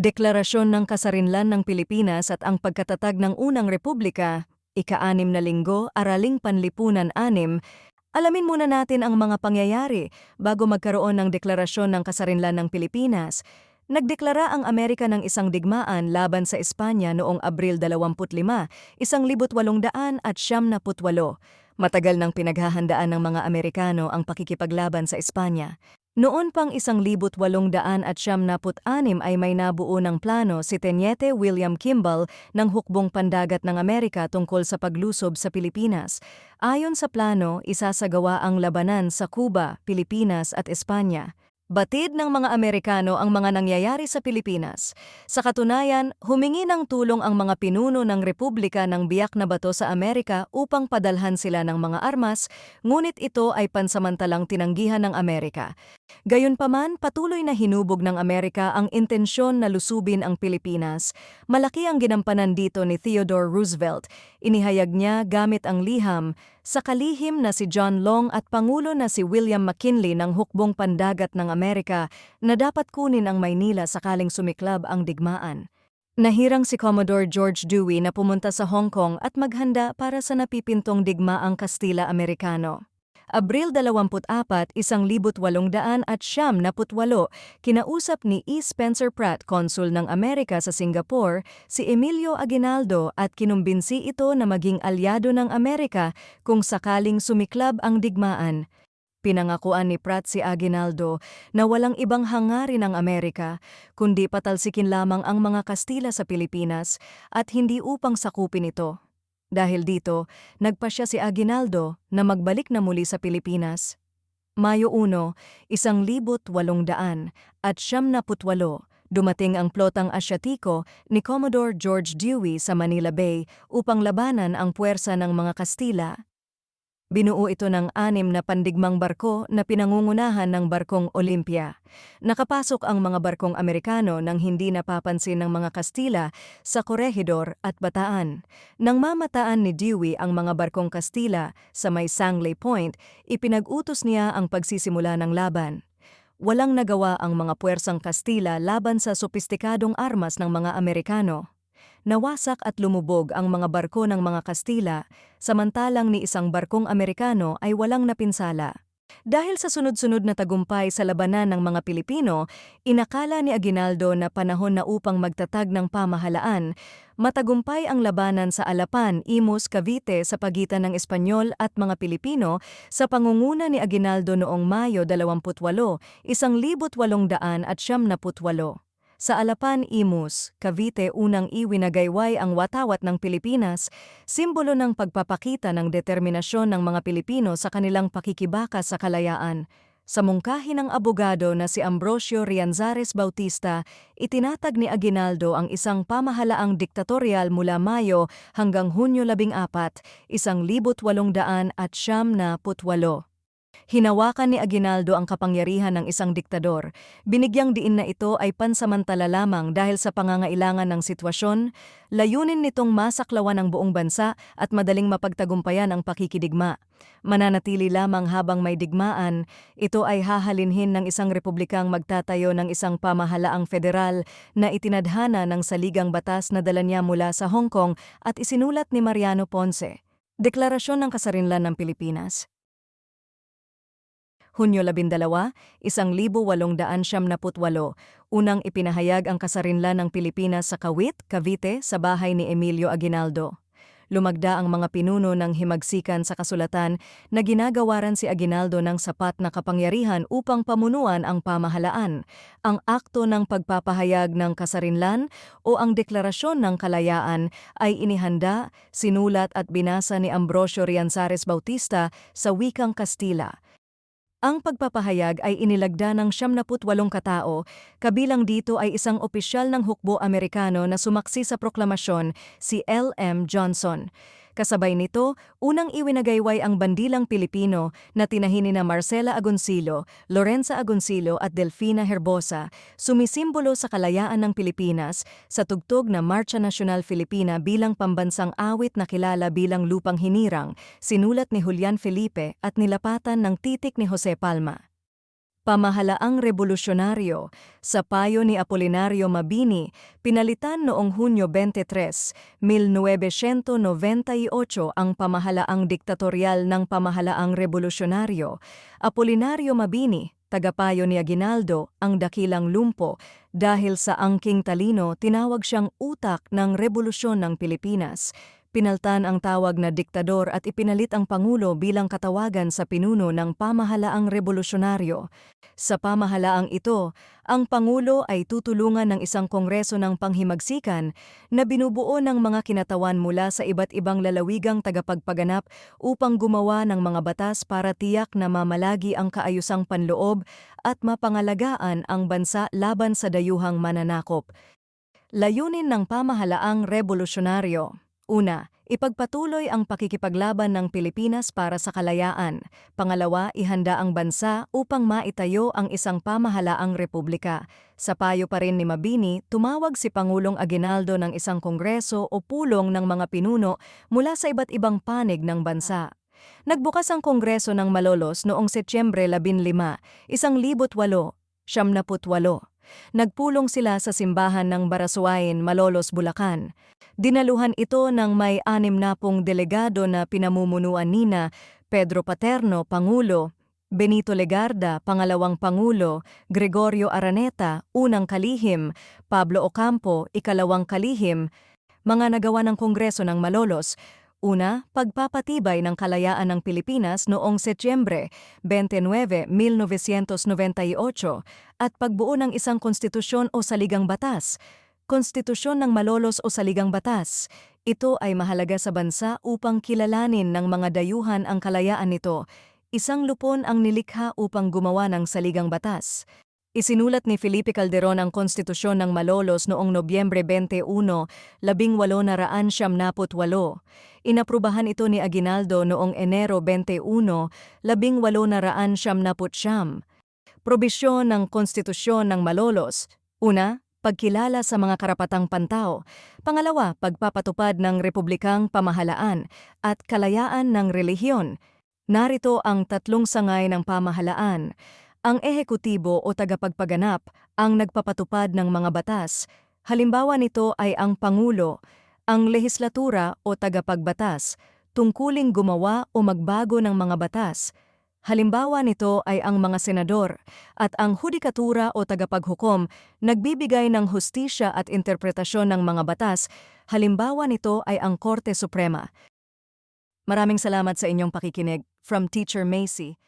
Deklarasyon ng Kasarinlan ng Pilipinas at ang pagkatatag ng Unang Republika, ika-anim na linggo, Araling Panlipunan 6, alamin muna natin ang mga pangyayari bago magkaroon ng deklarasyon ng Kasarinlan ng Pilipinas. Nagdeklara ang Amerika ng isang digmaan laban sa Espanya noong Abril 25, 1800 at 78. Matagal nang pinaghahandaan ng mga Amerikano ang pakikipaglaban sa Espanya. Noon pang 1886 ay may nabuo ng plano si Teniente William Kimball ng Hukbong Pandagat ng Amerika tungkol sa paglusob sa Pilipinas. Ayon sa plano, isasagawa ang labanan sa Cuba, Pilipinas at Espanya. Batid ng mga Amerikano ang mga nangyayari sa Pilipinas. Sa katunayan, humingi ng tulong ang mga pinuno ng Republika ng Biyak na Bato sa Amerika upang padalhan sila ng mga armas, ngunit ito ay pansamantalang tinanggihan ng Amerika. Gayunpaman, patuloy na hinubog ng Amerika ang intensyon na lusubin ang Pilipinas. Malaki ang ginampanan dito ni Theodore Roosevelt. Inihayag niya gamit ang liham sa kalihim na si John Long at Pangulo na si William McKinley ng Hukbong Pandagat ng Amerika na dapat kunin ang Maynila sakaling sumiklab ang digmaan. Nahirang si Commodore George Dewey na pumunta sa Hong Kong at maghanda para sa napipintong digmaang Kastila-Amerikano. Abril 24, 1800 at siyam na putwalo, kinausap ni E. Spencer Pratt, konsul ng Amerika sa Singapore, si Emilio Aguinaldo at kinumbinsi ito na maging alyado ng Amerika kung sakaling sumiklab ang digmaan. Pinangakuan ni Pratt si Aguinaldo na walang ibang hangarin ng Amerika, kundi patalsikin lamang ang mga Kastila sa Pilipinas at hindi upang sakupin ito. Dahil dito, nagpasya si Aguinaldo na magbalik na muli sa Pilipinas. Mayo 1, 1800 at siyam na putwalo, dumating ang plotang Asyatiko ni Commodore George Dewey sa Manila Bay upang labanan ang puwersa ng mga Kastila Binuo ito ng anim na pandigmang barko na pinangungunahan ng barkong Olympia. Nakapasok ang mga barkong Amerikano nang hindi napapansin ng mga Kastila sa Corregidor at Bataan. Nang mamataan ni Dewey ang mga barkong Kastila sa may Sangley Point, ipinag-utos niya ang pagsisimula ng laban. Walang nagawa ang mga puwersang Kastila laban sa sopistikadong armas ng mga Amerikano nawasak at lumubog ang mga barko ng mga Kastila, samantalang ni isang barkong Amerikano ay walang napinsala. Dahil sa sunod-sunod na tagumpay sa labanan ng mga Pilipino, inakala ni Aguinaldo na panahon na upang magtatag ng pamahalaan. Matagumpay ang labanan sa Alapan, Imus, Cavite sa pagitan ng Espanyol at mga Pilipino sa pangunguna ni Aguinaldo noong Mayo 28, 1800 at 78. Sa Alapan, Imus, Cavite unang iwinagayway ang watawat ng Pilipinas, simbolo ng pagpapakita ng determinasyon ng mga Pilipino sa kanilang pakikibaka sa kalayaan. Sa mungkahi ng abogado na si Ambrosio Rianzares Bautista, itinatag ni Aguinaldo ang isang pamahalaang diktatorial mula Mayo hanggang Hunyo 14, 1800 at siyam na putwalo. Hinawakan ni Aguinaldo ang kapangyarihan ng isang diktador. Binigyang diin na ito ay pansamantala lamang dahil sa pangangailangan ng sitwasyon, layunin nitong masaklawan ang buong bansa at madaling mapagtagumpayan ang pakikidigma. Mananatili lamang habang may digmaan, ito ay hahalinhin ng isang republikang magtatayo ng isang pamahalaang federal na itinadhana ng saligang batas na dala niya mula sa Hong Kong at isinulat ni Mariano Ponce. Deklarasyon ng Kasarinlan ng Pilipinas Hunyo 12, 1878, unang ipinahayag ang kasarinlan ng Pilipinas sa Kawit, Cavite sa bahay ni Emilio Aguinaldo. Lumagda ang mga pinuno ng himagsikan sa kasulatan na ginagawaran si Aguinaldo ng sapat na kapangyarihan upang pamunuan ang pamahalaan. Ang akto ng pagpapahayag ng kasarinlan o ang deklarasyon ng kalayaan ay inihanda, sinulat at binasa ni Ambrosio Rianzares Bautista sa wikang Kastila ang pagpapahayag ay inilagda ng 78 katao, kabilang dito ay isang opisyal ng hukbo Amerikano na sumaksi sa proklamasyon, si L.M. Johnson. Kasabay nito, unang iwinagayway ang bandilang Pilipino na tinahini na Marcela Agoncillo, Lorenza Agoncillo at Delfina Herbosa, sumisimbolo sa kalayaan ng Pilipinas sa tugtog na Marcha Nacional Filipina bilang pambansang awit na kilala bilang Lupang Hinirang, sinulat ni Julian Felipe at nilapatan ng titik ni Jose Palma. Pamahalaang revolusyonaryo sa payo ni Apolinario Mabini, pinalitan noong Hunyo 23, 1998 ang pamahalaang diktatorial ng pamahalaang revolusyonaryo. Apolinario Mabini, tagapayo ni Aguinaldo, ang dakilang lumpo dahil sa angking talino tinawag siyang utak ng revolusyon ng Pilipinas. Pinaltan ang tawag na diktador at ipinalit ang Pangulo bilang katawagan sa pinuno ng pamahalaang revolusyonaryo. Sa pamahalaang ito, ang Pangulo ay tutulungan ng isang kongreso ng panghimagsikan na binubuo ng mga kinatawan mula sa iba't ibang lalawigang tagapagpaganap upang gumawa ng mga batas para tiyak na mamalagi ang kaayusang panloob at mapangalagaan ang bansa laban sa dayuhang mananakop. Layunin ng pamahalaang revolusyonaryo Una, ipagpatuloy ang pakikipaglaban ng Pilipinas para sa kalayaan. Pangalawa, ihanda ang bansa upang maitayo ang isang pamahalaang republika. Sa payo pa rin ni Mabini, tumawag si Pangulong Aguinaldo ng isang kongreso o pulong ng mga pinuno mula sa iba't ibang panig ng bansa. Nagbukas ang Kongreso ng Malolos noong Setyembre 15, 1008, siyam Nagpulong sila sa simbahan ng Barasuain, Malolos, Bulacan. Dinaluhan ito ng may anim na pong delegado na pinamumunuan nina Pedro Paterno, Pangulo, Benito Legarda, Pangalawang Pangulo, Gregorio Araneta, Unang Kalihim, Pablo Ocampo, Ikalawang Kalihim, mga nagawa ng Kongreso ng Malolos, Una, pagpapatibay ng kalayaan ng Pilipinas noong Setyembre 29, 1998 at pagbuo ng isang konstitusyon o saligang batas. Konstitusyon ng Malolos o saligang batas. Ito ay mahalaga sa bansa upang kilalanin ng mga dayuhan ang kalayaan nito. Isang lupon ang nilikha upang gumawa ng saligang batas. Isinulat ni Felipe Calderon ang konstitusyon ng Malolos noong Nobyembre 21, 1878. Inaprubahan ito ni Aguinaldo noong Enero 21, 1879. Probisyon ng konstitusyon ng Malolos. Una, pagkilala sa mga karapatang pantao. Pangalawa, pagpapatupad ng republikang pamahalaan at kalayaan ng relihiyon. Narito ang tatlong sangay ng pamahalaan. Ang ehekutibo o tagapagpaganap ang nagpapatupad ng mga batas. Halimbawa nito ay ang Pangulo, ang lehislatura o tagapagbatas, tungkuling gumawa o magbago ng mga batas. Halimbawa nito ay ang mga senador at ang hudikatura o tagapaghukom nagbibigay ng hustisya at interpretasyon ng mga batas. Halimbawa nito ay ang Korte Suprema. Maraming salamat sa inyong pakikinig. From Teacher Macy.